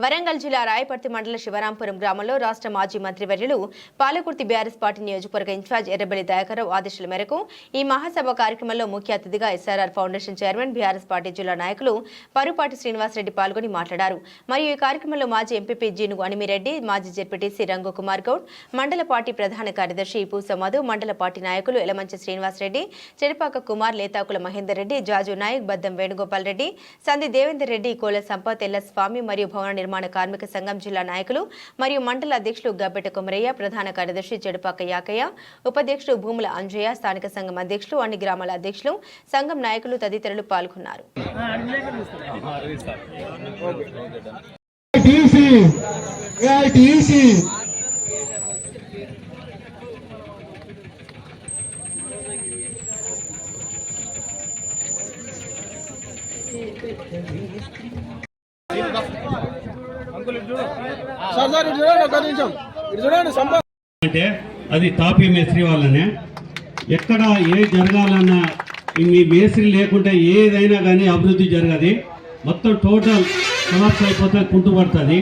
వరంగల్ జిల్లా రాయపర్తి మండల శివరాంపురం గ్రామంలో రాష్ట్ర మాజీ మంత్రివర్యులు పాలకుర్తి బీఆర్ఎస్ పార్టీ నియోజకవర్గ ఇన్ఛార్జ్ ఎర్రబెల్లి దయాకర్రావు ఆదేశాల మేరకు ఈ మహాసభ కార్యక్రమంలో ముఖ్య అతిథిగా SRR foundation chairman BRS party జిల్లా నాయకులు పరుపాటి శ్రీనివాసరెడ్డి పాల్గొని మాట్లాడారు. మరియు ఈ కార్యక్రమంలో మాజీ ఎంపీపీ జీను అనిమిరెడ్డి మాజీ జెడ్పీటీసీ రంగు కుమార్ గౌడ్ మండల పార్టీ ప్రధాన కార్యదర్శి పూసమధు మండల పార్టీ నాయకులు ఎలమంచి శ్రీనివాసరెడ్డి చెడిపాక కుమార్ లేతాకుల మహేందర్ రెడ్డి జాజు నాయక్ బద్దం వేణుగోపాల్ రెడ్డి సంది దేవేందర్ రెడ్డి కోల సంపత్ ఎల్ల స్వామి మరియు భవన నిర్మాణ కార్మిక సంఘం జిల్లా నాయకులు మరియు మండల అధ్యక్షులు గబ్బెట కొమరయ్య ప్రధాన కార్యదర్శి చెడుపాక యాకయ్య ఉపాధ్యక్షుడు భూముల అంజయ్య స్థానిక సంఘం అధ్యక్షులు అన్ని గ్రామాల అధ్యక్షులు సంఘం నాయకులు తదితరులు పాల్గొన్నారు. అంటే అది తాపీ మేస్త్రి వాళ్ళనే. ఎక్కడ ఏ జరగాలన్నా మీ మేస్త్రి లేకుంటే ఏదైనా కానీ అభివృద్ధి జరగదు. మొత్తం టోటల్ కొలాప్స్ అయిపోతే కుంటుపడుతుంది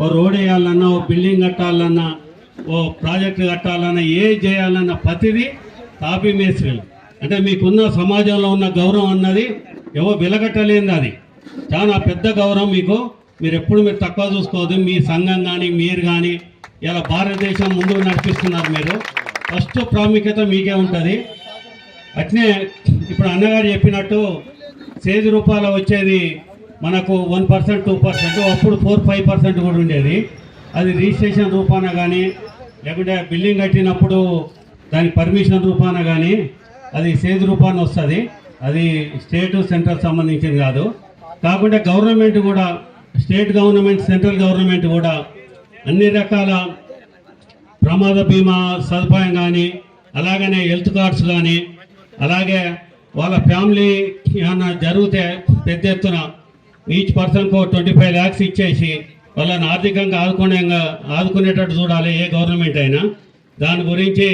ఓ రోడ్ వేయాలన్నా ఓ బిల్డింగ్ కట్టాలన్నా ఓ ప్రాజెక్ట్ కట్టాలన్నా ఏ చేయాలన్నా ప్రతిదీ తాపీ మేస్త్రీలు. అంటే మీకున్న సమాజంలో ఉన్న గౌరవం అన్నది ఏవో వెలగట్టలేనిది అది. చాలా పెద్ద గౌరవం మీకు. మీరు ఎప్పుడు మీరు తక్కువ చూసుకోవద్దు. మీ సంఘం కానీ మీరు కానీ ఇలా భారతదేశం ముందుకు నడిపిస్తున్నారు మీరు. ఫస్ట్ ప్రాముఖ్యత మీకే ఉంటుంది. అట్నే ఇప్పుడు అన్నగారు చెప్పినట్టు సేజ్ రూపాయలు వచ్చేది మనకు వన్ పర్సెంట్ టూ పర్సెంట్ అప్పుడు ఫోర్ ఫైవ్ పర్సెంట్ కూడా ఉండేది. అది రిజిస్ట్రేషన్ రూపాన కానీ లేకుంటే బిల్డింగ్ కట్టినప్పుడు దాని పర్మిషన్ రూపాన కానీ అది సేజ్ రూపాన వస్తుంది. అది స్టేట్ సెంట్రల్ సంబంధించింది కాదు. కాకుండా గవర్నమెంట్ కూడా స్టేట్ గవర్నమెంట్ సెంట్రల్ గవర్నమెంట్ కూడా అన్ని రకాల ప్రమాద బీమా సదుపాయం కానీ అలాగనే హెల్త్ కార్డ్స్ కానీ అలాగే వాళ్ళ ఫ్యామిలీ ఏమన్నా జరిగితే పెద్ద ఎత్తున ఈచ్ పర్సన్కు ట్వంటీ ఫైవ్ ల్యాక్స్ ఇచ్చేసి వాళ్ళని ఆర్థికంగా ఆదుకునే ఆదుకునేటట్టు చూడాలి ఏ గవర్నమెంట్ అయినా. దాని గురించి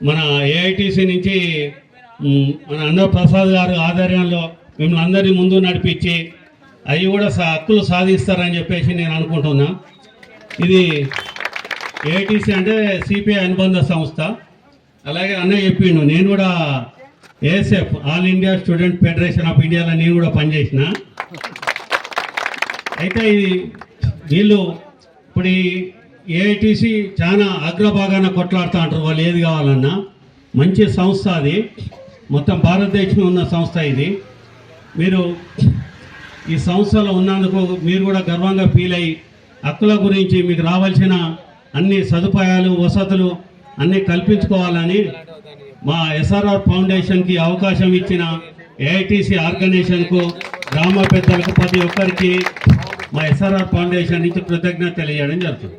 మన ఏఐటీసీ నుంచి మన అన్న ప్రసాద్ గారు ఆధ్వర్యంలో మిమ్మల్ని అందరినీ ముందు నడిపించి అవి కూడా సా- హక్కులు సాధిస్తారని చెప్పేసి నేను అనుకుంటున్నా. ఇది ఏఐటీసీ అంటే సిపిఐ అనుబంధ సంస్థ. అలాగే అన్నయ్య చెప్పిండు నేను కూడా ASF all India student federation of ఇండియాలో నేను కూడా పనిచేసిన. అయితే ఇది వీళ్ళు ఇప్పుడు ఈ ఏఐటీసీ చాలా అగ్రభాగాన కొట్లాడుతూ అంటారు వాళ్ళు ఏది కావాలన్నా. మంచి సంస్థ అది. మొత్తం భారతదేశంలో ఉన్న సంస్థ ఇది. మీరు ఈ సంస్థలో ఉన్నందుకు మీరు కూడా గర్వంగా ఫీల్ అయ్యి హక్కుల గురించి మీకు రావాల్సిన అన్ని సదుపాయాలు వసతులు అన్నీ కల్పించుకోవాలని మా ఎస్ఆర్ఆర్ ఫౌండేషన్కి అవకాశం ఇచ్చిన ఏఐటీసీ ఆర్గనైజేషన్కు గ్రామ పెద్దలకు ప్రతి ఒక్కరికి మా ఎస్ఆర్ఆర్ ఫౌండేషన్ నుంచి కృతజ్ఞత తెలియజేయడం జరుగుతుంది.